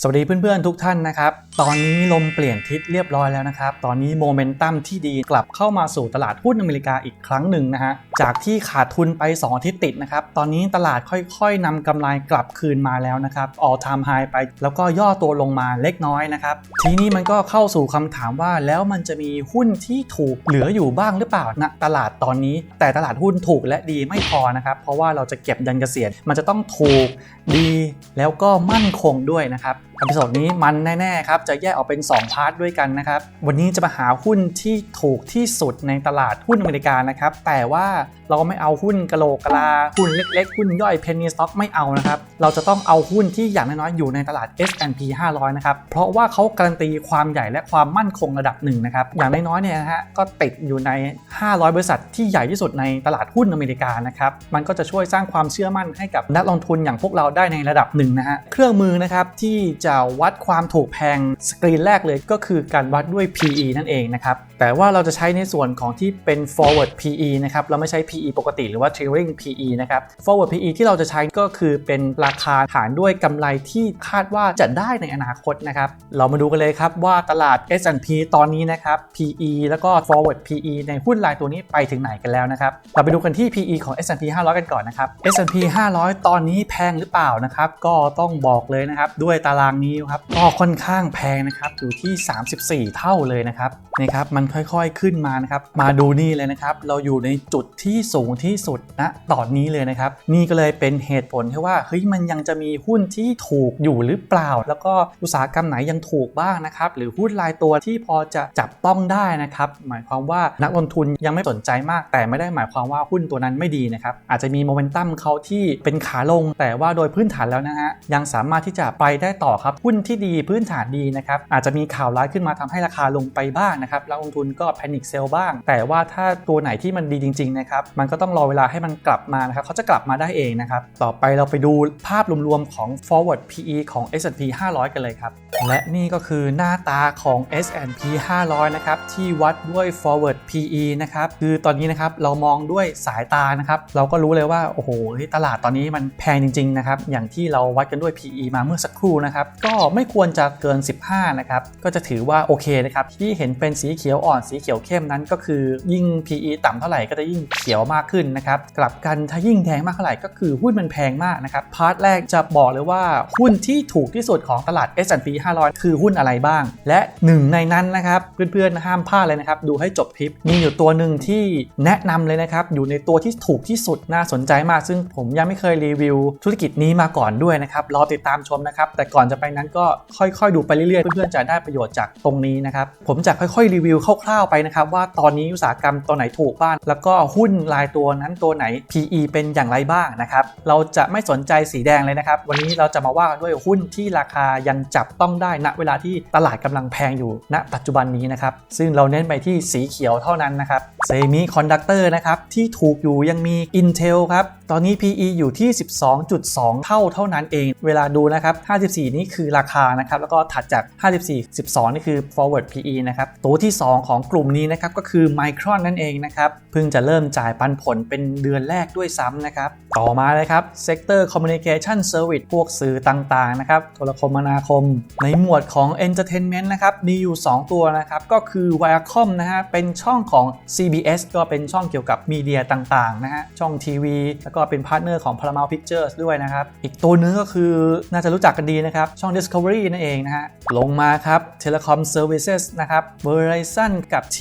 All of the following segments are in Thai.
สวัสดีเพื่อนๆทุกท่านนะครับ ตอนนี้ลมเปลี่ยนทิศเรียบร้อยแล้วนะครับ ตอนนี้โมเมนตัมที่ดีกลับเข้ามาสู่ตลาดหุ้นอเมริกาอีกครั้งหนึ่งนะฮะ จากที่ขาดทุนไป 2 อาทิตย์ติดนะครับ ตอนนี้ตลาดค่อยๆนำกำไรกลับคืนมาแล้วนะครับ all time high ไป แล้วก็ย่อตัวลงมาเล็กน้อยนะครับ ทีนี้มันก็เข้าสู่คำถามว่าแล้วมันจะมีหุ้นที่ถูกเหลืออยู่บ้างหรือเปล่าณตลาดตอนนี้ แต่ตลาดหุ้นถูกและดีไม่พอนะครับ เพราะว่าเราจะเก็บยันเกษียณมันจะต้องถูกดีแล้วก็มั่นคงด้วยนะครับ อพิโซดนี้มันแน่ๆครับ จะแยกออกเป็น 2 พาร์ทด้วยกันนะครับ วันนี้จะมาหาหุ้นที่ถูกที่สุดในตลาดหุ้นอเมริกานะครับ แต่ว่าเราไม่เอาหุ้นกะโหลกกะลา หุ้นเล็กๆ หุ้นย่อยเพนนีสต็อกไม่เอานะครับ เราจะต้องเอาหุ้นที่อย่างน้อยๆอยู่ในตลาด S&P 500 นะครับ เพราะว่าเขาการันตีความใหญ่และความมั่นคงระดับหนึ่งนะครับ อย่างน้อยๆเนี่ยนะฮะก็ติดอยู่ใน 500 บริษัทที่ใหญ่ที่สุดในตลาดหุ้นอเมริกานะครับ มันก็จะช่วยสร้างความเชื่อมั่นให้กับนักลงทุนอย่างพวกเราได้ในระดับหนึ่งนะฮะ เครื่องมือนะครับที่จะวัดความถูกแพงสกรีนแรกเลยก็คือการวัดด้วย PE นั่นเองนะครับ แต่ว่าเราจะใช้ในส่วนของที่เป็น forward PE นะครับเราไม่ใช้ PE ปกติหรือว่า trailing PE นะครับ forward PE ที่เราจะใช้ก็คือเป็นราคาฐานด้วยกำไรที่คาดว่าจะได้ในอนาคตนะครับเรามาดูกันเลยครับว่าตลาด S&P ตอนนี้นะครับ PE แล้วก็ forward PE ในหุ้นรายตัวนี้ไปถึงไหนกันแล้วนะครับเราไปดูกันที่ PE ของ S&P 500 กันก่อนนะครับ S&P 500 ตอนนี้แพงหรือเปล่านะครับก็ต้องบอกเลยนะครับด้วยตารางนี้ครับก็ค่อนข้างแพงนะครับอยู่ที่ 34 เท่าเลยนะครับนี่ครับมันค่อยๆขึ้นมานะครับมาดูนี่เลยนะครับเราอยู่ในจุดที่สูงที่สุดณตอนนี้เลยนะครับนี่ก็เลยเป็นเหตุผลที่ว่าเฮ้ยมันยังจะมีหุ้นที่ถูกอยู่หรือเปล่า แล้วก็อุตสาหกรรมไหนยังถูกบ้างนะครับหรือหุ้นรายตัวที่พอจะจับต้องได้นะครับหมายความว่านักลงทุนยังไม่สนใจมาก แต่ไม่ได้หมายความว่าหุ้นตัวนั้นไม่ดีนะครับอาจจะมีโมเมนตัมเขาที่เป็นขาลง แต่ว่าโดยพื้นฐานแล้วนะฮะยังสามารถที่จะไปได้ต่อครับหุ้นที่ดีพื้นฐานดีนะครับอาจจะมีข่าวร้ายขึ้นมาทำให้ราคาลงไปบ้างนะครับนักลงทุนก็แพนิคเซลบ้าง แต่ว่าถ้าตัวไหนที่มันดีจริงๆนะครับมันก็ต้องรอเวลาให้มันกลับมานะครับเขาจะกลับมาได้เองนะครับต่อไปเราไปดูภาพรวมๆของ forward PE ของ S&P 500 กันเลยครับ และนี่ก็คือหน้าตาของ S&P 500 นะครับ ที่วัดด้วย forward PE นะครับ คือตอนนี้นะครับเรามองด้วยสายตานะครับ เราก็รู้เลยว่า โอ้โห ตลาดตอนนี้มันแพงจริง ๆ นะครับ อย่างที่เราวัดกันด้วย PE มาเมื่อสักครู่นะครับ ก็ไม่ควรจะเกิน 15 นะครับ ก็จะถือว่าโอเคนะครับ ที่เห็นเป็นสีเขียวอ่อนสีเขียวเข้มนั้นก็คือยิ่ง PE ต่ำเท่าไหร่ก็จะยิ่งเขียวมากขึ้นนะครับกลับกันถ้ายิ่งแดงมากเท่าไหร่ก็คือหุ้นมันแพงมากนะครับพาร์ทแรกจะบอกเลยว่าหุ้นที่ถูกที่สุดของตลาด S&P 500 คือหุ้นอะไรบ้าง และหนึ่งในนั้นนะครับเพื่อนๆห้ามพลาดเลยนะครับดูให้จบคลิปมีอยู่ตัวหนึ่งที่แนะนำเลยนะครับอยู่ในตัวที่ถูกที่สุดน่าสนใจมาก ซึ่งผมยังไม่เคยรีวิวธุรกิจนี้มาก่อนด้วยนะครับรอติดตามชมนะครับแต่ก่อนจะไปนั้นก็ค่อยๆ ดูไปเรื่อยๆเพื่อนๆจะได้ประโยชน์จากตรงนี้นะครับผมจะค่อยๆรีวิวคร่าวๆไปนะครับว่าตอนนี้อุตสาหกรรมตัวไหนถูกบ้างแล้วก็หุ้นรายตัวนั้นตัวไหน PE เป็นอย่างไรบ้างนะครับเราจะไม่สนใจสีแดงเลยนะครับ วันนี้เราจะมาว่ากันด้วยหุ้นที่ราคายังจับต้องได้ณเวลาที่ตลาดกำลังแพงอยู่ณ ปัจจุบันนี้นะครับซึ่งเราเน้นไปที่สีเขียวเท่านั้นนะครับเซมิคอนดักเตอร์นะครับที่ถูกอยู่ยังมี Intel ครับตอนนี้ PE อยู่ที่ 12.2 เท่าเท่านั้นเอง เวลาดูนะครับ 54 นี่คือราคานะครับแล้วก็ถัดจาก 54 12 นี่คือ forward PE นะครับตัวที่ 2ของกลุ่มนี้นะครับก็คือ Micron นั่นเองนะครับเพิ่งจะเริ่มจ่ายปันผลเป็นเดือนแรกด้วยซ้ำนะครับต่อมาเลยครับ Sector Communication Service พวกสื่อต่างๆนะครับโทรคมนาคม ในหมวดของ Entertainment นะครับมีอยู่ 2 ตัวนะครับก็คือ Viacom นะฮะเป็นช่องของ CBS ก็เป็นช่องเกี่ยวกับมีเดียต่างๆนะฮะช่องทีวีแล้วก็เป็นพาร์ทเนอร์ของ Paramount Pictures ด้วยนะครับอีกตัวนึงก็คือน่าจะรู้จักกันดีนะครับช่อง Discovery นั่นเองนะฮะลงมาครับ Telecom Services นะครับ Verizon กับ T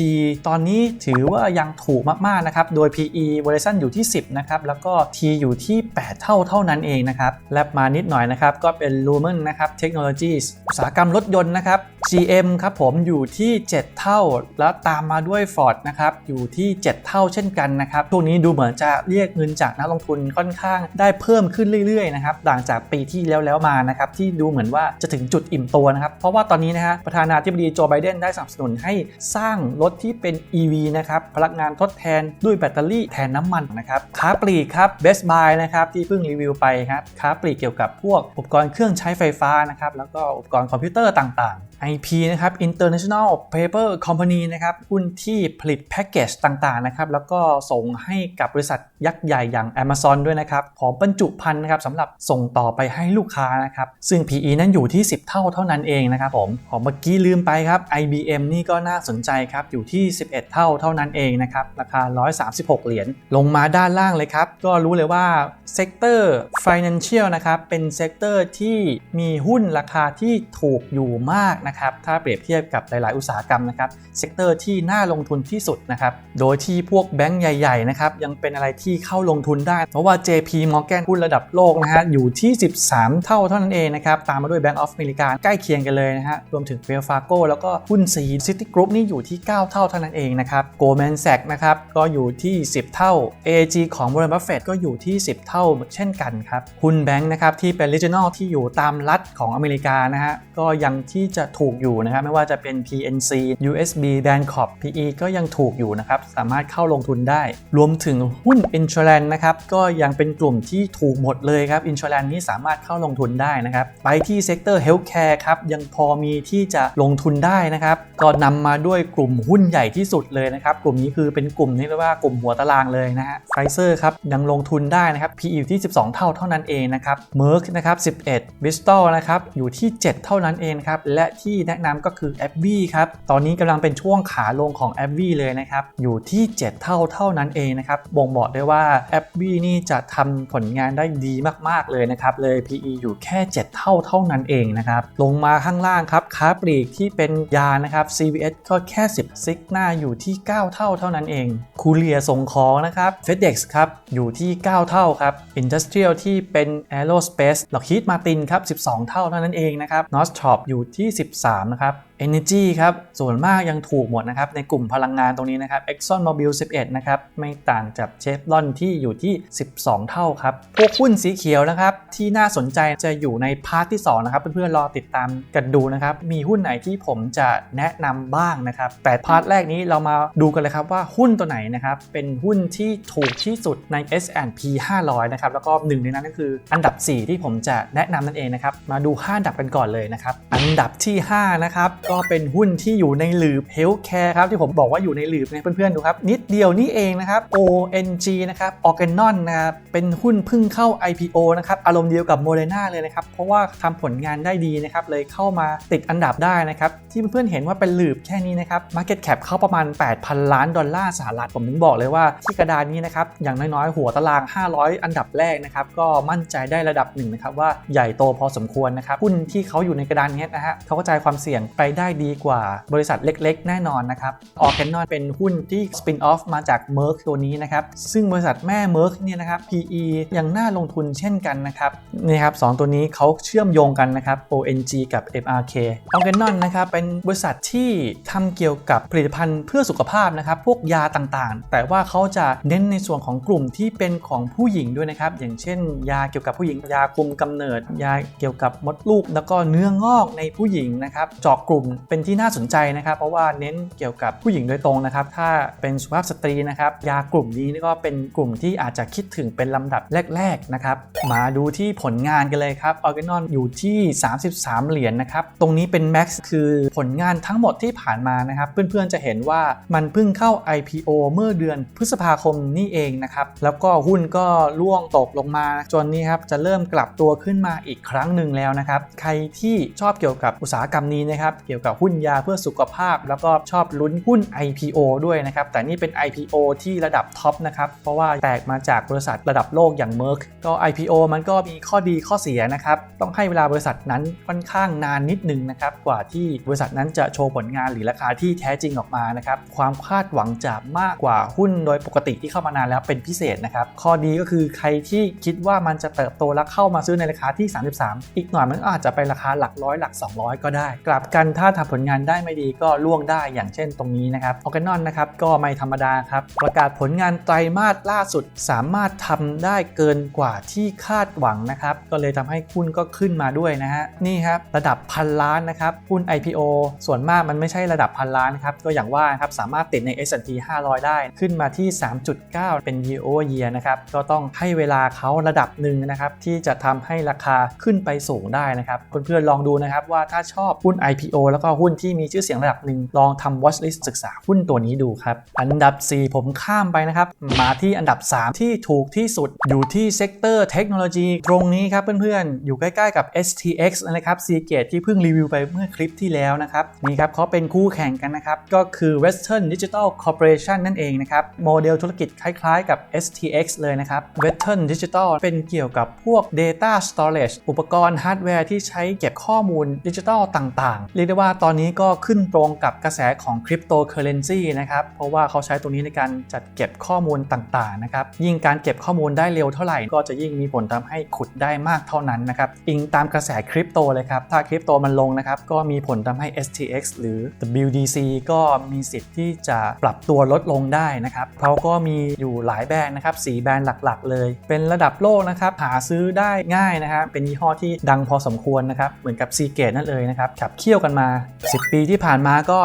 ตอนนี้ถือว่ายังถูกมากๆนะครับ โดย PE Verizon อยู่ที่ 10 นะครับ แล้วก็ T อยู่ที่ 8 เท่าเท่านั้นเองนะครับและมานิดหน่อยนะครับ ก็เป็น Lumen นะครับ Technologies อุตสาหกรรมรถยนต์นะครับ GM ครับผมอยู่ที่ 7 เท่า แล้วตามมาด้วย Ford นะครับอยู่ที่ 7 เท่าเช่นกันนะครับช่วงนี้ดูเหมือนจะเรียกเงินจากนักลงทุนค่อนข้างได้เพิ่มขึ้นเรื่อยๆนะครับหลังจากปีที่แล้วแล้วมานะครับที่ดูเหมือนว่าจะถึงจุดอิ่มตัวนะครับเพราะว่าตอนนี้นะฮะประธานาธิบดีโจไบเดนได้สนับสนุนให้สร้างรถที่เป็น EV นะครับพลังงานทดแทนด้วยแบตเตอรี่แทนน้ำมันนะครับค้าปลีกครับ Best Buy นะครับที่เพิ่งรีวิวไปครับค้าปลีกเกี่ยวกับพวกอุปกรณ์เครื่องใช้ไฟฟ้านะครับแล้วก็อุปกรณ์คอมพิวเตอร์ต่างๆ IP นะครับ International Paper Company นะครับหุ้นที่ผลิตแพ็กเกจต่างๆนะครับแล้วก็ส่งให้กับบริษัทยักษ์ใหญ่อย่าง Amazon ด้วยนะครับพร้อมบรรจุภัณฑ์นะครับสำหรับส่งต่อไปให้ลูกค้านะครับซึ่ง PE นั้นอยู่ที่ 10 เท่าเท่านั้นเองนะครับผมผมเมื่อกี้ลืมไปครับ IBM นี่ก็น่าสนใจครับอยู่ที่ 11 เท่าเท่านั้นเองนะครับราคา 136 เหรียญลงมาด้านล่างเลยครับก็รู้เลยว่าเซกเตอร์ Financial นะครับเป็นเซกเตอร์ที่มีหุ้นราคาที่ถูกอยู่มากนะครับถ้าเปรียบเทียบกับหลาย ๆ อุตสาหกรรมนะครับเซกเตอร์ที่น่าลงทุนที่สุดนะครับโดยที่พวกแบงก์ใหญ่ ๆ นะครับยังเป็นอะไรที่เข้าลงทุนได้ เพราะว่า JP Morgan หุ้นระดับโลกนะฮะอยู่ที่ 13 เท่าเท่านั้นเองนะครับตามมาด้วย Bank of America ใกล้เคียงกันเลยนะฮะรวมถึง Wells Fargo แล้วก็หุ้น C City Group นี่อยู่ที่ 9 เท่าเท่านั้นเองนะครับ Goldman Sachs นะครับก็อยู่ที่ 10 เท่า AG ของ Warren Buffett ก็อยู่ที่ 10 เท่าเช่นกันครับหุ้นแบงค์นะครับที่เป็น regional ที่อยู่ตามรัฐของอเมริกานะฮะก็ยังที่จะถููกอยู่นะครับไม่ว่าจะเป็น PNC USB Bancorp PE ก็ยังถูกอยู่นะครับสามารถเข้าลงทุนได้ รวมถึงหุ้น Insurance นะครับก็ยังเป็นกลุ่มที่ถูกหมดเลยครับ Insurance นี่สามารถเข้าลงทุนได้นะครับไปที่เซกเตอร์ Healthcare ครับยังพอมีที่จะลงทุนได้นะครับก็นำมาด้วยกลุ่มหุ้นใหญ่ที่สุดเลยนะครับกลุ่มนี้คือเป็นกลุ่มที่เรียกว่ากลุ่มหัวตารางเลยนะฮะไฟเซอร์ครับยังลงทุนได้นะครับ PE อยู่ที่ 12 เท่าเท่านั้นเองนะครับ Merck นะครับ11 Bristol นะครับอยู่ที่ 7 เท่านั้นเองครับและที่แนะนำก็คือ a b v ครับ ตอนนี้กำลังเป็นช่วงขาลงของ a b v เลยนะครับ อยู่ที่ 7 เท่าเท่านั้นเองนะครับ บ่งบอกได้ว่า a b v นี่จะทำผลงานได้ดีมากๆเลยนะครับ เลย PE อยู่แค่ 7 เท่าเท่านั้นเองนะครับ ลงมาข้างล่างครับค้าปลีกที่เป็นยานะครับ CVS ก็แค่ 10ซิกหน้าอยู่ที่ 9 เท่าเท่านั้นเองคูเลียส่งของนะครับ FedEx ครับอยู่ที่ 9 เท่าครับ Industrial ที่เป็น Aerospace หลอกฮิตมาตินครับ 12 เท่าเท่านั้นเองนะครับ n o s t r o p อยู่ที่13 นะครับ Energy ครับ ส่วนมากยังถูกหมดนะครับ ในกลุ่มพลังงานตรงนี้นะครับ Exxon Mobil 11 นะครับ ไม่ต่างจากเชฟรอนที่อยู่ที่ 12 เท่าครับ พวกหุ้นสีเขียวนะครับ ที่น่าสนใจจะอยู่ในพาร์ทที่ 2 นะครับ เพื่อนๆรอติดตามกันดูนะครับ มีหุ้นไหนที่ผมจะแนะนำบ้างนะครับ แต่พาร์ทแรกนี้เรามาดูกันเลยครับว่าหุ้นตัวไหนนะครับ เป็นหุ้นที่ถูกที่สุดใน S&P 500 นะครับ แล้วก็หนึ่งในนั้นก็คืออันดับ 4 ที่ผมจะแนะนำนั่นเองนะครับ มาดู5อันดับกันก่อนเลยนะครับ อันดับที่ 5 นะครับก็เป็นหุ้นที่อยู่ในหลืบเฮลท์แคร์ครับที่ผมบอกว่าอยู่ในหลืบเนี่ยเพื่อนๆดูครับ นิดเดียวนี่เองนะครับ ONG นะครับ Organon นะครับเป็นหุ้นเพึ่งเข้า IPO นะครับอารมณ์เดียวกับโมเด r n a เลยนะครับ เพราะว่าทำผลงานได้ดีนะครับ เลยเข้ามาติดอันดับได้นะครับ ที่เพื่อนๆเห็นว่าเป็นหลืบแค่นี้นะครับ Market Cap เข้าประมาณ 8,000 ล้านดอลลาร์สหรัฐผมถึงบอกเลยว่าที่กระดานนี้นะครับอย่างน้อยๆหัวตาราง 500 อันดับแรกนะครับก็มั่นใจได้ระดับหนึ่งนะครับว่าใหญ่โตพอสมควรนะครับหุ้นที่เขาอยู่ในกระดานนี้นะฮะเขากระจายความเสี่ยงไปได้ดีกว่าบริษัทเล็กๆ แน่นอนนะครับออร์แกนอนเป็นหุ้นที่สปินออฟมาจาก Merck ตัวนี้นะครับ ซึ่งบริษัทแม่ Merck เนี่ยนะครับ PE ยังน่าลงทุนเช่นกันนะครับนี่ครับสองตัวนี้เขาเชื่อมโยงกันนะครับ ONG กับ MRK ออแกนอนนะครับเป็นบริษัทที่ทำเกี่ยวกับผลิตภัณฑ์เพื่อสุขภาพนะครับพวกยาต่างๆ แต่ว่าเขาจะเน้นในส่วนของกลุ่มที่เป็นของผู้หญิงด้วยนะครับอย่างเช่น ยาเกี่ยวกับผู้หญิงยาคุมกำเนิด ยาเกี่ยวกับมดลูก แล้วก็เนื้องอกในผู้หญิงนะครับเจาะกลุ่มเป็นที่น่าสนใจนะครับ เพราะว่าเน้นเกี่ยวกับผู้หญิงโดยตรงนะครับ ถ้าเป็นสุภาพสตรีนะครับ ยากลุ่มนี้ก็เป็นกลุ่มที่อาจจะคิดถึงเป็นลำดับแรก ๆนะครับ มาดูที่ผลงานกันเลยครับออร์แกนอนอยู่ที่ 33 เหรียญนนะครับ ตรงนี้เป็น Max คือผลงานทั้งหมดที่ผ่านมานะครับ เพื่อนๆจะเห็นว่ามันเพิ่งเข้า IPO เมื่อเดือนพฤษภาคมนี่เองนะครับ แล้วก็หุ้นก็ร่วงตกลงมาจนนี้ครับจะเริ่มกลับตัวขึ้นมาอีกครั้งหนึ่งแล้วนะครับ ใครที่ชอบเกี่ยวกับอุตสาหกรรมนี้นะครับเกี่ยวกับหุ้นยาเพื่อสุขภาพ แล้วก็ชอบลุ้นหุ้น IPO ด้วยนะครับ แต่นี่เป็น IPO ที่ระดับท็อปนะครับ เพราะว่าแตกมาจากบริษัทระดับโลกอย่าง Merck ก็ IPO มันก็มีข้อดีข้อเสียนะครับ ต้องให้เวลาบริษัทนั้นค่อนข้างนานนิดนึงนะครับ กว่าที่บริษัทนั้นจะโชว์ผลงานหรือราคาที่แท้จริงออกมานะครับ ความคาดหวังจะมากกว่าหุ้นโดยปกติที่เข้ามานานแล้วเป็นพิเศษนะครับ ข้อดีก็คือใครที่คิดว่ามันจะเติบโตแล้วเข้ามาซื้อในราคาที่ 33 อีกหน่อยมันอาจจะไปราคาหลักร้อยหลัก 200 ก็ได้ กลับกันถ้าถ้าทำผลงานได้ไม่ดีก็ล่วงได้อย่างเช่นตรงนี้นะครับออแกนอนนะครับก็ไม่ธรรมดาครับ ประกาศผลงานไตรมาสล่าสุด สามารถทำได้เกินกว่าที่คาดหวังนะครับ ก็เลยทำให้หุ้นก็ขึ้นมาด้วยนะฮะ นี่ครับระดับพันล้านนะครับหุ้น IPO ส่วนมากมันไม่ใช่ระดับพันล้านครับ ก็อย่างว่าครับสามารถติดใน S&P 500 ได้ขึ้นมาที่ 3.9 เป็น year over year นะครับก็ต้องให้เวลาเขาระดับหนึ่งนะครับที่จะทำให้ราคาขึ้นไปสูงได้นะครับเพื่อนๆลองดูนะครับว่าถ้าชอบหุ้น IPO แล้วก็หุ้นที่มีชื่อเสียงระดับหนึ่งลองทำ watch list ศึกษาหุ้นตัวนี้ดูครับ อันดับ 4 ผมข้ามไปนะครับ มาที่อันดับ 3 ที่ถูกที่สุดอยู่ที่เซกเตอร์เทคโนโลยีตรงนี้ครับเพื่อนๆ อยู่ใกล้ๆกับ STX นะครับ Seagate ที่เพิ่งรีวิวไปเมื่อคลิปที่แล้วนะครับนี่ครับเขาเป็นคู่แข่งกันนะครับ ก็คือ Western Digital Corporation นั่นเองนะครับโมเดลธุรกิจคล้ายๆกับ STX เลยนะครับ Western Digital เป็นเกี่ยวกับพวก Data Storage อุปกรณ์ฮาร์ดแวร์ที่ใช้เก็บข้อมูลดิจิทัลต่างๆ เรียกได้ว่าว่าตอนนี้ก็ขึ้นตรงกับกระแสของ Cryptocurrency นะครับ เพราะว่าเขาใช้ตรงนี้ในการจัดเก็บข้อมูลต่างๆนะครับ ยิ่งการเก็บข้อมูลได้เร็วเท่าไหร่ ก็จะยิ่งมีผลทำให้ขุดได้มากเท่านั้นนะครับ อิงตามกระแสคริปโตเลยครับ ถ้าคริปโตมันลงนะครับ ก็มีผลทำให้ STX หรือ WDC ก็มีสิทธิ์ที่จะปรับตัวลดลงได้นะครับเขาก็มีอยู่หลายแบรนด์นะครับสีแบรนด์หลักๆ เลย เป็นระดับโลกนะครับหาซื้อได้ง่ายนะครับเป็นยี่ห้อที่ดังพอสมควรนะครับเหมือนกับ Seagate นั่นเลยนะครับขับเคี่ยวกันมา10 ปีที่ผ่านมาก็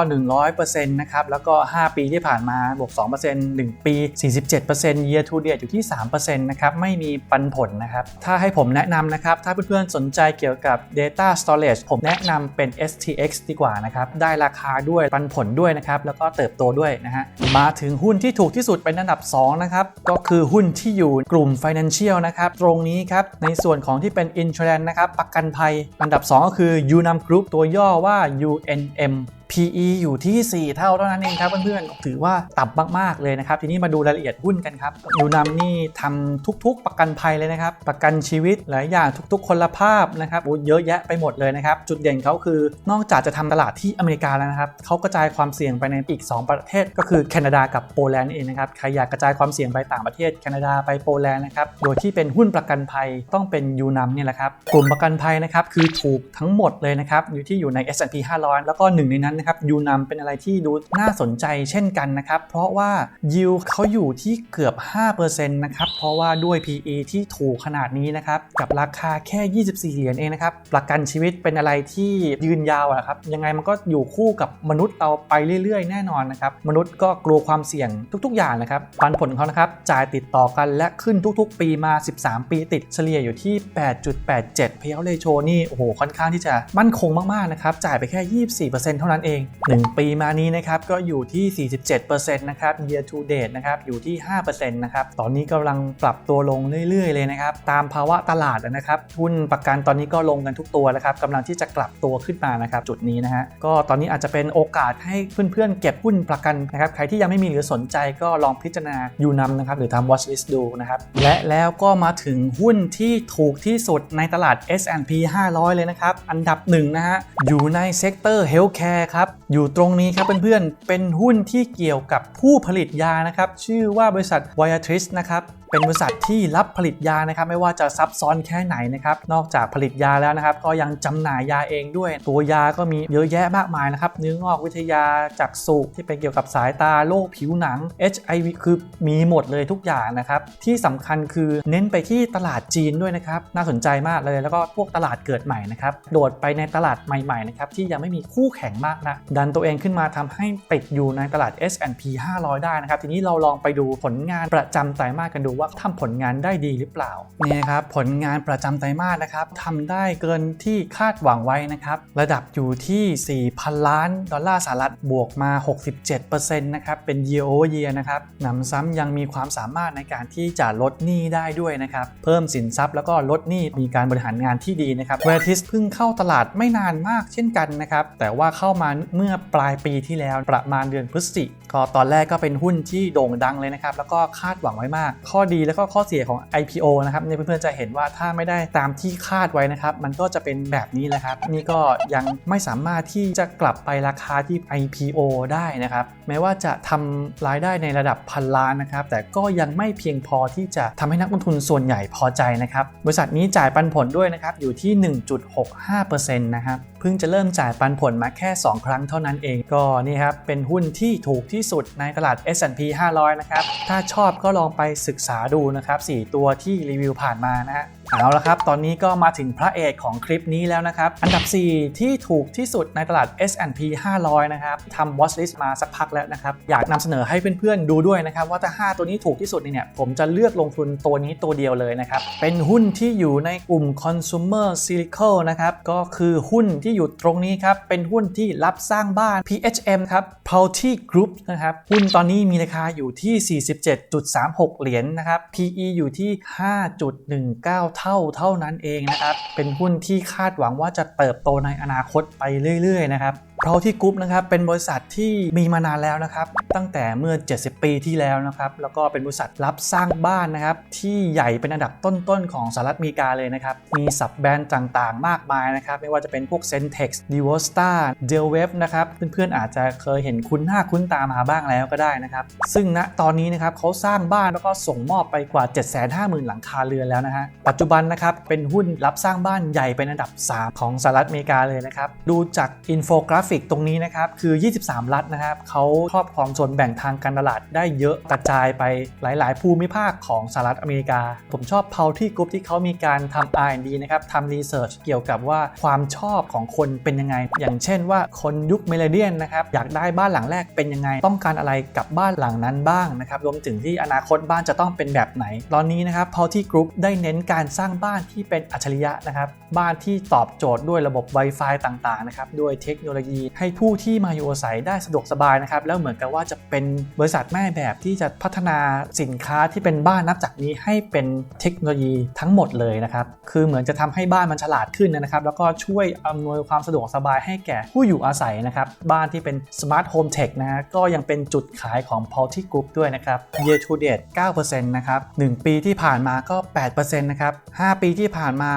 100%นะครับ แล้วก็ 5 ปีที่ผ่านมาบวก 2% 1 ปี 47% year to date อยู่ที่ 3%นะครับ ไม่มีปันผลนะครับ ถ้าให้ผมแนะนำนะครับ ถ้าเพื่อนๆ สนใจเกี่ยวกับ data storage ผมแนะนำเป็น STX ดีกว่านะครับ ได้ราคาด้วย ปันผลด้วยนะครับ แล้วก็เติบโตด้วยนะฮะ มาถึงหุ้นที่ถูกที่สุดเป็นอันดับ 2 นะครับ ก็คือหุ้นที่อยู่กลุ่ม financial นะครับ ตรงนี้ครับ ในส่วนของที่เป็น insurance นะครับ ประกันภัย อันดับ 2 ก็คือ Unam Group ตัวย่อว่า UNM PE อยู่ที่ 4 เท่าเท่านั้นเองครับเพื่อนๆ ถือว่าต่ำมากๆเลยนะครับ ทีนี้มาดูรายละเอียดหุ้นกันครับยูนำนี่ทำทุกๆ ประกันภัยเลยนะครับ ประกันชีวิตหลายอย่างทุกๆ คนละภาพนะครับโอ้เยอะแยะไปหมดเลยนะครับ จุดเด่นเขาคือนอกจากจะทำตลาดที่อเมริกาแล้วนะครับเขากระจายความเสี่ยงไปในอีก 2 ประเทศ ก็คือแคนาดากับโปแลนด์เองนะครับใครอยากกระจายความเสี่ยงไปต่างประเทศแคนาดาไปโปแลนด์นะครับโดยที่เป็นหุ้นประกันภัยต้องเป็นยูนำเนี่ยแหละครับกลุ่มประกันภัยนะครับคือถูกทั้งหมดเลยนะครับอยู่ที่อยู่ใน S&P 500 แล้วก็หนึ่งในนั้นนะครับยูนำเป็นอะไรที่ดูน่าสนใจเช่นกันนะครับ เพราะว่า yield เขาอยู่ที่เกือบ 5%นะครับเพราะว่าด้วย PE ที่ถูกขนาดนี้นะครับกับราคาแค่ 24 เหรียญเองนะครับประกันชีวิตเป็นอะไรที่ยืนยาวอะครับยังไงมันก็อยู่คู่กับมนุษย์เราไปเรื่อยๆ แน่นอนนะครับมนุษย์ก็กลัวความเสี่ยงทุกๆ อย่างนะครับปันผลของเขานะครับจ่ายติดต่อกันและขึ้นทุกๆ ปีมา 13 ปีติดเฉลี่ยอยู่ที่ 8.87 payout ratio นี่โอ้โหค่อนข้างที่จะมั่นคงมากๆนะครับจ่ายไปแค่ 24%เท่านั้นเอง 1 ปีมานี้นะครับก็อยู่ที่ 47%นะครับ year to date นะครับอยู่ที่ 5%นะครับตอนนี้กำลังปรับตัวลงเรื่อย ๆ เลยนะครับตามภาวะตลาดนะครับหุ้นประกันตอนนี้ก็ลงกันทุกตัวแล้วครับกำลังที่จะกลับตัวขึ้นมานะครับจุดนี้นะฮะก็ตอนนี้อาจจะเป็นโอกาสให้เพื่อนๆ เก็บหุ้นประกันนะครับใครที่ยังไม่มีหรือสนใจก็ลองพิจารณายูนำนะครับหรือทำ watch list ดูนะครับและแล้วก็มาถึงหุ้นที่ถูกที่สุดในตลาด S&P 500 เลยนะครับอันดับหนึ่งนะฮะอยู่ในเซกเตอร์ healthcare ครับ อยู่ตรงนี้ครับเพื่อนๆ เป็นหุ้นที่เกี่ยวกับผู้ผลิตยานะครับ ชื่อว่าบริษัท Viatris นะครับเป็นบริษัทที่รับผลิตยานะครับไม่ว่าจะซับซ้อนแค่ไหนนะครับนอกจากผลิตยาแล้วนะครับ ก็ยังจำหน่ายยาเองด้วย ตัวยาก็มีเยอะแยะมากมายนะครับเนื้องอกวิทยาจากสุที่เป็นเกี่ยวกับสายตาโรคผิวหนัง HIV คือมีหมดเลยทุกอย่างนะครับที่สำคัญคือเน้นไปที่ตลาดจีนด้วยนะครับน่าสนใจมากเลยแล้วก็พวกตลาดเกิดใหม่นะครับโดดไปในตลาดใหม่ๆนะครับที่ยังไม่มีคู่แข่งมากนะดันตัวเองขึ้นมาทำให้ติดอยู่ในตลาด S&P 500 ได้นะครับ ทีนี้เราลองไปดูผลงานประจำไตรมาสกันดูว่าทำผลงานได้ดีหรือเปล่านี่นะครับผลงานประจำไตรมาสนะครับทำได้เกินที่คาดหวังไว้นะครับระดับอยู่ที่ 4,000 ล้านดอลลาร์สหรัฐบวกมา 67%นะครับเป็น year over year นะครับนำซ้ำยังมีความสามารถในการที่จะลดหนี้ได้ด้วยนะครับเพิ่มสินทรัพย์แล้วก็ลดหนี้มีการบริหารงานที่ดีนะครับเวทิสเพิ่งเข้าตลาดไม่นานมากเช่นกันนะครับแต่ว่าเข้ามาเมื่อปลายปีที่แล้วประมาณเดือนพฤศจิกก็ตอนแรกก็เป็นหุ้นที่โด่งดังเลยนะครับ แล้วก็คาดหวังไว้มาก ข้อดีแล้วก็ข้อเสียของ IPO นะครับเนี่ยเพื่อนๆจะเห็นว่าถ้าไม่ได้ตามที่คาดไว้นะครับ มันก็จะเป็นแบบนี้แหละครับ นี่ก็ยังไม่สามารถที่จะกลับไปราคาที่ IPO ได้นะครับ แม้ว่าจะทำรายได้ในระดับพันล้านนะครับ แต่ก็ยังไม่เพียงพอที่จะทำให้นักลงทุนส่วนใหญ่พอใจนะครับ บริษัทนี้จ่ายปันผลด้วยนะครับ อยู่ที่ 1.65%นะครับ เพิ่งจะเริ่มจ่ายปันผลมาแค่ 2ครั้งเท่านั้นเองก็นี่ครับเป็นหุ้นที่ถูกที่สุดในตลาด S&P 500 นะครับ ถ้าชอบก็ลองไปศึกษาดูนะครับ 4 ตัวที่รีวิวผ่านมานะฮะ เอาละครับ ตอนนี้ก็มาถึงพระเอกของคลิปนี้แล้วนะครับ อันดับ 4 ที่ถูกที่สุดในตลาด S&P 500 นะครับทำ watch list มาสักพักแล้วนะครับ อยากนำเสนอให้เพื่อนๆดูด้วยนะครับ ว่าถ้า 5 ตัวนี้ถูกที่สุดเนี่ยผมจะเลือกลงทุนตัวนี้ตัวเดียวเลยนะครับ เป็นหุ้นที่อยู่ในกลุ่ม consumer cyclical นะครับ ก็คือหุ้นที่อยู่ตรงนี้ครับ เป็นหุ้นที่รับสร้างบ้าน PHM ครับ p o u t y Group นะครับ หุ้นตอนนี้มีราคาอยู่ที่ 47.36 เหรียญนะครับ PE อยู่ที่ 5.19เท่าเท่านั้นเองนะครับ เป็นหุ้นที่คาดหวังว่าจะเติบโตในอนาคตไปเรื่อย ๆ นะครับเพราะที่กรุ๊ปนะครับเป็นบริษัทที่มีมานานแล้วนะครับตั้งแต่เมื่อ 70 ปีที่แล้วนะครับแล้วก็เป็นบริษัทรับสร้างบ้านนะครับที่ใหญ่เป็นอันดับต้นๆของสหรัฐอเมริกาเลยนะครับมีสับแบรนด์ต่างๆ มากมายนะครับไม่ว่าจะเป็นพวก Centex d e v o s t a d e l w e b นะครับเพื่อนๆอาจจะเคยเห็นคุ้นหน้าคุ้นตามาบ้างแล้วก็ได้นะครับซึ่งณตอนนี้นะครับเขาสร้างบ้านแล้วก็ส่งมอบไปกว่า 750,000 หลังคาเรือนแล้วนะฮะปัจจุบันนะครับเป็นหุ้นรับสร้างบ้านใหญ่เป็นอันดับ 3 ของสหรัฐอเมริกาเลยนะครับดูจากอินโฟกราฟกตรงนี้นะครับคือ 23 รัฐนะครับเขาครอบครองส่วนแบ่งทางการตลาดได้เยอะกระจายไปหลาย ๆ ภูมิภาคของสหรัฐอเมริกา ผมชอบเพาที่กรุ๊ปที่เขามีการทำ R&D นะครับทำรีเสิร์ชเกี่ยวกับว่าความชอบของคนเป็นยังไง อย่างเช่นว่าคนยุคเมเลเดียนนะครับอยากได้บ้านหลังแรกเป็นยังไง ต้องการอะไรกับบ้านหลังนั้นบ้างนะครับรวมถึงที่อนาคตบ้านจะต้องเป็นแบบไหน ตอนนี้นะครับเพาที่กรุ๊ปได้เน้นการสร้างบ้านที่เป็นอัจฉริยะนะครับบ้านที่ตอบโจทย์ด้วยระบบ Wi-Fi ต่าง ๆ นะครับด้วยเทคโนโลยีให้ผู้ที่มาอยู่อาศัยได้สะดวกสบายนะครับ แล้วเหมือนกับว่าจะเป็นบริษัทแม่แบบที่จะพัฒนาสินค้าที่เป็นบ้านนับจากนี้ให้เป็นเทคโนโลยีทั้งหมดเลยนะครับ คือเหมือนจะทำให้บ้านมันฉลาดขึ้นนะครับ แล้วก็ช่วยอำนวยความสะดวกสบายให้แก่ผู้อยู่อาศัยนะครับ บ้านที่เป็น Smart Home Tech นะฮะก็ยังเป็นจุดขายของ p a u l t y Group ด้วยนะครับ Year to date 9%นะครับ 1 ปีที่ผ่านมาก็ 8%นะครับ 5 ปีที่ผ่านมา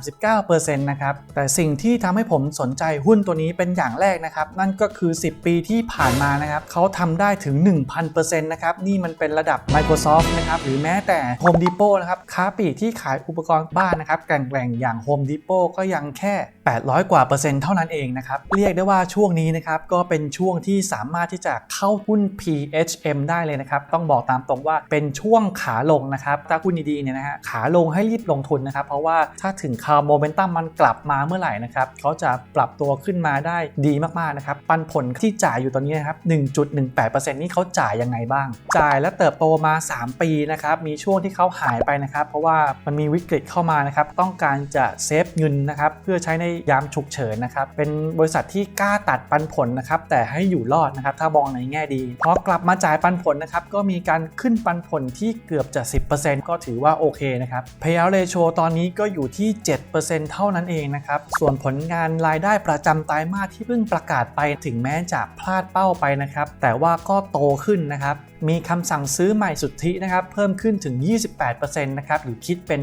139%นะครับ แต่สิ่งที่ทำให้ผมสนใจหุ้นตัวนี้เป็นอย่างแรกนะครับ นั่นก็คือ 10 ปีที่ผ่านมานะครับเขาทำได้ถึง 1,000%นะครับนี่มันเป็นระดับ Microsoft นะครับหรือแม้แต่ Home Depot นะครับค้าปลีกที่ขายอุปกรณ์บ้านนะครับแกร่งๆอย่าง Home Depot ก็ยังแค่ 800 กว่าเปอร์เซ็นต์เท่านั้นเองนะครับเรียกได้ว่าช่วงนี้นะครับก็เป็นช่วงที่สามารถที่จะเข้าหุ้น PHM ได้เลยนะครับต้องบอกตามตรงว่าเป็นช่วงขาลงนะครับถ้าหุ้นดีๆเนี่ยนะฮะขาลงให้รีบลงทุนนะครับเพราะว่าถ้าถึงคาวโมเมนตัมมันกลับมาเมื่อไหร่นะครับเขาจะปรับตัวขึ้นมาได้ดีมากๆนะครับ ปันผลที่จ่ายอยู่ตอนนี้นะครับ 1.18%นี่เขาจ่ายยังไงบ้าง จ่ายและเติบโตมา 3 ปีนะครับ มีช่วงที่เขาหายไปนะครับ เพราะว่ามันมีวิกฤตเข้ามานะครับ ต้องการจะเซฟเงินนะครับ เพื่อใช้ในยามฉุกเฉินนะครับ เป็นบริษัทที่กล้าตัดปันผลนะครับ แต่ให้อยู่รอดนะครับ ถ้ามองในแง่ดี พอกลับมาจ่ายปันผลนะครับ ก็มีการขึ้นปันผลที่เกือบจะ 10%ก็ถือว่าโอเคนะครับ Payout ratio ตอนนี้ก็อยู่ที่ 7%เท่านั้นเองนะครับ ส่วนผลงานรายได้ประจำไตรมาสที่เพิ่งประกาศไปถึงแม้จะพลาดเป้าไปนะครับ แต่ว่าก็โตขึ้นนะครับ มีคำสั่งซื้อใหม่สุทธินะครับเพิ่มขึ้นถึง 28%นะครับหรือคิดเป็น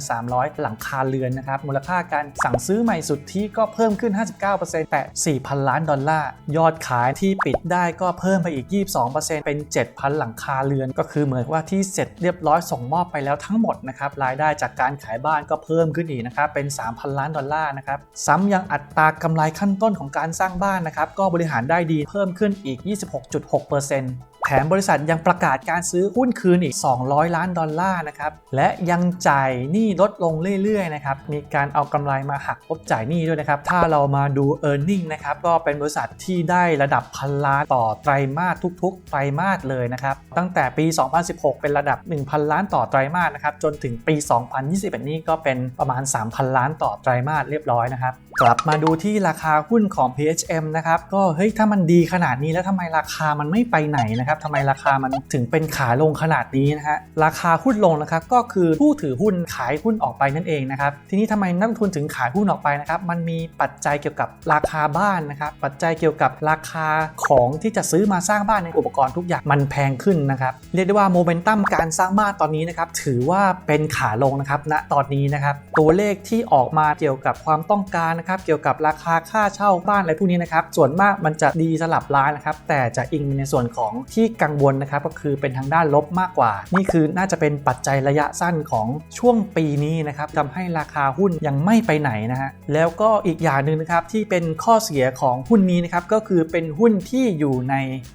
8,300 หลังคาเรือนนะครับมูลค่าการสั่งซื้อใหม่สุทธิก็เพิ่มขึ้น 59%แต่ 4,000 ล้านดอลลาร์ ยอดขายที่ปิดได้ก็เพิ่มไปอีก 22%เป็น 7,000 หลังคาเรือน ก็คือเหมือนว่าที่เสร็จเรียบร้อยส่งมอบไปแล้วทั้งหมดนะครับรายได้จากการขายบ้านก็เพิ่มขึ้นอีกนะครับเป็น 3,000 ล้านดอลลาร์นะครับซ้ำยังอัตรากำไรขั้นต้นของการสร้างบ้านนะครับก็บริหารได้ดีเพิ่มขึ้นอีก 26.6% แถมบริษัทยังประกาศการซื้อหุ้นคืนอีก 200 ล้านดอลลาร์นะครับ และยังจ่ายหนี้ลดลงเรื่อยๆนะครับ มีการเอากำไรมาหักลบจ่ายหนี้ด้วยนะครับ ถ้าเรามาดู e a r n i n g นะครับ ก็เป็นบริษัทที่ได้ระดับพันล้านต่อไตรมาสทุกๆ ไตรมาสเลยนะครับ ตั้งแต่ปี 2016 เป็นระดับ 1,000 ล้านต่อไตรมาสนะครับ จนถึงปี 2021 นี่ก็เป็นประมาณ 3,000 ล้านต่อไตรมาสเรียบร้อยนะครับ กลับมาดูที่ราคาหุ้นของ PHM นะครับ ก็เฮ้ยถ้ามันดีขนาดนี้แล้วทำไมราคามันไม่ไปไหนนะครับทำไมราคามันถึงเป็นขาลงขนาดนี้นะฮะราคาหุ้นลงนะครับก็คือผู้ถือหุ้นขายหุ้นออกไปนั่นเองนะครับทีนี้ทำไมนักลงทุนถึงขายหุ้นออกไปนะครับมันมีปัจจัยเกี่ยวกับราคาบ้านนะครับปัจจัยเกี่ยวกับราคาของที่จะซื้อมาสร้างบ้านในอุปกรณ์ทุกอย่างมันแพงขึ้นนะครับเรียกได้ว่าโมเมนตัมการสร้างบ้านตอนนี้นะครับถือว่าเป็นขาลงนะครับณตอนนี้นะครับตัวเลขที่ออกมาเกี่ยวกับความต้องการนะครับเกี่ยวกับราคาค่าเช่าบ้านอะไรพวกนี้นะครับส่วนมากมันจะดีสลับร้ายนะครับแต่จะอิงในส่วนของที่กังวลนะครับก็คือเป็นทางด้านลบมากกว่า นี่คือน่าจะเป็นปัจจัยระยะสั้นของช่วงปีนี้นะครับทำให้ราคาหุ้นยังไม่ไปไหนนะฮะแล้วก็อีกอย่างหนึ่งนะครับที่เป็นข้อเสียของหุ้นนี้นะครับก็คือเป็นหุ้นที่อยู่ใน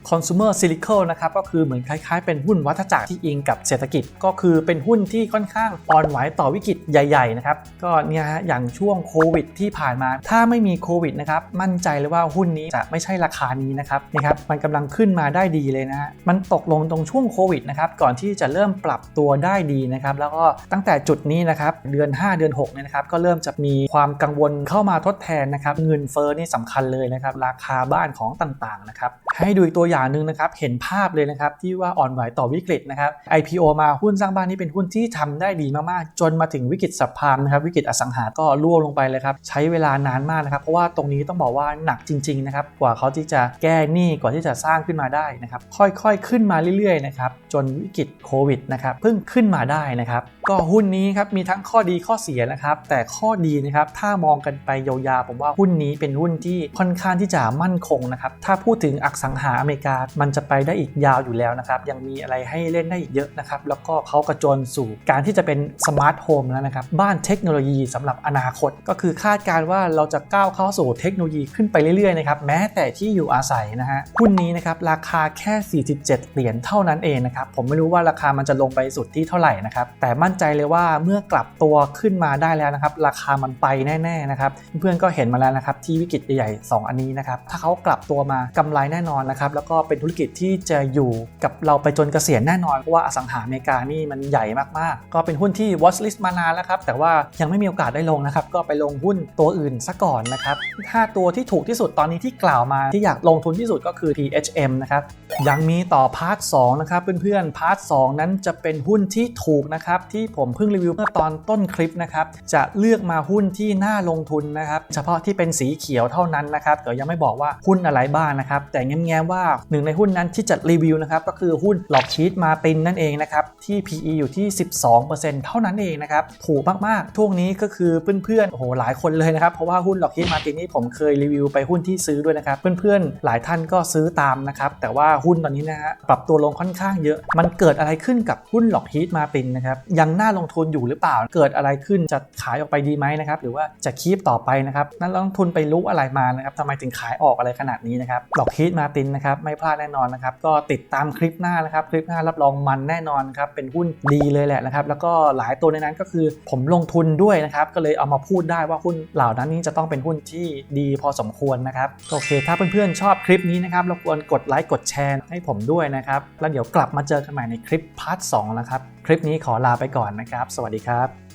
consumer cycle นะครับก็คือเหมือนคล้ายๆ เป็นหุ้นวัฏจักรที่อิงกับเศรษฐกิจ ก็คือเป็นหุ้นที่ค่อนข้างอ่อนไหวต่อวิกฤตใหญ่ๆนะครับก็เนี่ยฮะอย่างช่วงโควิดที่ผ่านมา ถ้าไม่มีโควิดนะครับมั่นใจเลยว่าหุ้นนี้จะไม่ใช่ราคานี้นะครับนี่ครับมันกำลังขึ้นมาได้ดีเลยนะฮะมันตกลงตรงช่วงโควิดนะครับก่อนที่จะเริ่มปรับตัวได้ดีนะครับแล้วก็ตั้งแต่จุดนี้นะครับเดือน 5 เดือน6เนี่ยนะครับก็เริ่มจะมีความกังวลเข้ามาทดแทนนะครับเงินเฟ้อนี่สำคัญเลยนะครับราคาบ้านของต่างๆนะครับ ให้ดูอีกตัวอย่างหนึ่งนะครับ เห็นภาพเลยนะครับที่ว่าอ่อนไหวต่อวิกฤตนะครับ IPO มาหุ้นสร้างบ้านนี่เป็นหุ้นที่ทำได้ดีมากๆ จนมาถึงวิกฤตสัพพามนะครับวิกฤตอสังหาก็ร่วงลงไปเลยครับ ใช้เวลานานมากนะครับเพราะว่าตรงนี้ต้องบอกว่าหนักจริงๆนะครับกว่าเขาที่จะแก้หนี้กว่าที่จะสร้างขึ้นมาได้นะครับค่อยๆขึ้นมาเรื่อยๆนะครับจนวิกฤตโควิดนะครับเพิ่งขึ้นมาได้นะครับก็หุ้นนี้ครับมีทั้งข้อดีข้อเสียนะครับแต่ข้อดีนะครับถ้ามองกันไปยาวๆผมว่าหุ้นนี้เป็นหุ้นที่ค่อนข้างที่จะมั่นคงนะครับถ้าพูดถึงอสังหาอเมริกา มันจะไปได้อีกยาวอยู่แล้วนะครับ ยังมีอะไรให้เล่นได้อีกเยอะนะครับ แล้วก็เขากระโจนสู่การที่จะเป็นสมาร์ทโฮมแล้วนะครับ บ้านเทคโนโลยีสำหรับอนาคต ก็คือคาดการณ์ว่าเราจะก้าวเข้าสู่เทคโนโลยีขึ้นไปเรื่อยๆนะครับแม้แต่ที่อยู่อาศัยนะฮะหุ้นนี้นะครับราคาแค่ 47 เหรียญเท่านั้นเองนะครับผมไม่รู้ว่าราคามันจะลงไปสุดที่เท่าไหร่นะครับแต่มั่นใจเลยว่าเมื่อกลับตัวขึ้นมาได้แล้วนะครับราคามันไปแน่ๆนะครับเพื่อนๆก็เห็นมาแล้วนะครับที่วิกฤตใหญ่ๆสองอันนี้นะครับถ้าเขากลับตัวมากำไรแน่นอนนะครับแล้วก็เป็นธุรกิจที่จะอยู่กับเราไปจนเกษียณแน่นอนเพราะว่าอสังหาอเมริกานี่มันใหญ่มากๆ ก็เป็นหุ้นที่ watch list มานานแล้วครับแต่ว่ายังไม่มีโอกาสได้ลงนะครับก็ไปลงหุ้นตัวอื่นซะก่อนนะครับถ้าตัวที่ถูกที่สุดตอนนี้ที่กล่าวมาที่อยากลงทุนที่สุดก็คือ PHM นะครับยังมีต่อพาร์ท2นะครับเพื่อนๆพาร์ท2นั้นจะเป็นหุ้นที่ถูกนะครับที่ผมเพิ่งรีวิวเมื่อตอนต้นคลิปนะครับจะเลือกมาหุ้นที่น่าลงทุนนะครับเฉพาะที่เป็นสีเขียวเท่านั้นนะครับแต่ยังไม่บอกว่าหุ้นอะไรบ้างนะครับแต่แง้มว่าหนึ่งในหุ้นนั้นที่จะรีวิวนะครับก็คือหุ้นหลอกชีตมาตินนั่นเองนะครับที่ PE อยู่ที่ 12%เท่านั้นเองนะครับถูกมากๆช่วงนี้ก็คือเพื่อนๆโอ้โหหลายคนเลยนะครับเพราะว่าหุ้นหลอกชีตมาตินนี่ผมเคยรีวิวไปหุ้นที่ซื้อด้วยนะครับเพื่อนๆหลายท่านก็ซื้อตามนะครับแต่ว่าหุ้นตอนนี้นะฮะปรับตัวลงค่อนข้างเยอะ มันเกิดอะไรขึ้นกับหุ้นหลอกฮีทมาตินนะครับยังน่าลงทุนอยู่หรือเปล่า เกิดอะไรขึ้นจะขายออกไปดีไหมนะครับหรือว่าจะคีปต่อไปนะครับนั่นลงทุนไปรู้อะไรมานะครับทำไมถึงขายออกอะไรขนาดนี้นะครับหลอกฮีทมาตินนะครับไม่พลาดแน่นอนนะครับก็ติดตามคลิปหน้านะครับคลิปหน้ารับรองมันแน่นอนครับเป็นหุ้นดีเลยแหละนะครับแล้วก็หลายตัวในนั้นก็คือผมลงทุนด้วยนะครับก็เลยเอามาพูดได้ว่าหุ้นเหล่านั้นนี้จะต้องเป็นหุ้นที่ดีพอสมควรนะครับโอเค ถ้าเพื่อนๆชอบคลิปนี้นะครับรบกวนกดไลค์กดแชร์ให้ผมด้วยนะครับแล้วเดี๋ยวกลับมาเจอกันใหม่ในคลิปพาร์ท2นะครับคลิปนี้ขอลาไปก่อนนะครับ สวัสดีครับ